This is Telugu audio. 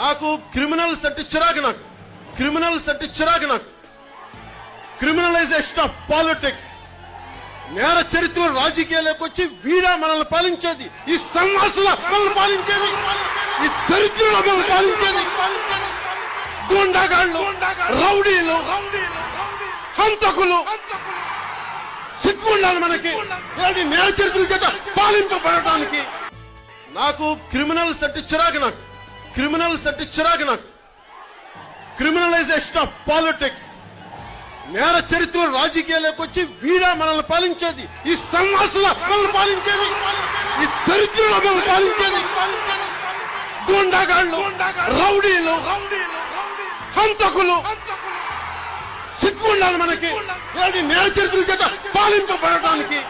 నాకు క్రిమినల్స్ అంటే చిరాకు నాకు. క్రిమినల్స్ అంటే చిరాకు నాకు. క్రిమినలైజేషన్ ఆఫ్ పాలిటిక్స్ నేర చరిత్ర రాజకీయాలకు వచ్చి వీడా మనల్ని పాలించేది. ఈ సన్నాసుల మనల్ని పాలించేది. ఈ దరిద్రుల మనల్ని పాలించేది. గుండాగాళ్ళు రౌడీలు హంతకులు సిగ్గు ఉండాలి మనకి నేర చరిత్ర చేత పాలింపబడటానికి నాకు క్రిమినల్స్ అంటే చిరాకు నాకు. క్రిమినల్స్ అంటే చిరాకు నాకు. Criminalization of politics. నేర చరిత్ర రాజకీయాలకు వచ్చి వీరా మనల్ని పాలించేది. ఈ సన్నాసుల మనల్ని పాలించేది. ఈ దరిద్రుల మనల్ని పాలించేది. గుండాగాళ్ళు రౌడీలు హంతకులు. సిగ్గుండాలి మనకి. నేర చరిత్ర చేత పాలింపబడటానికి?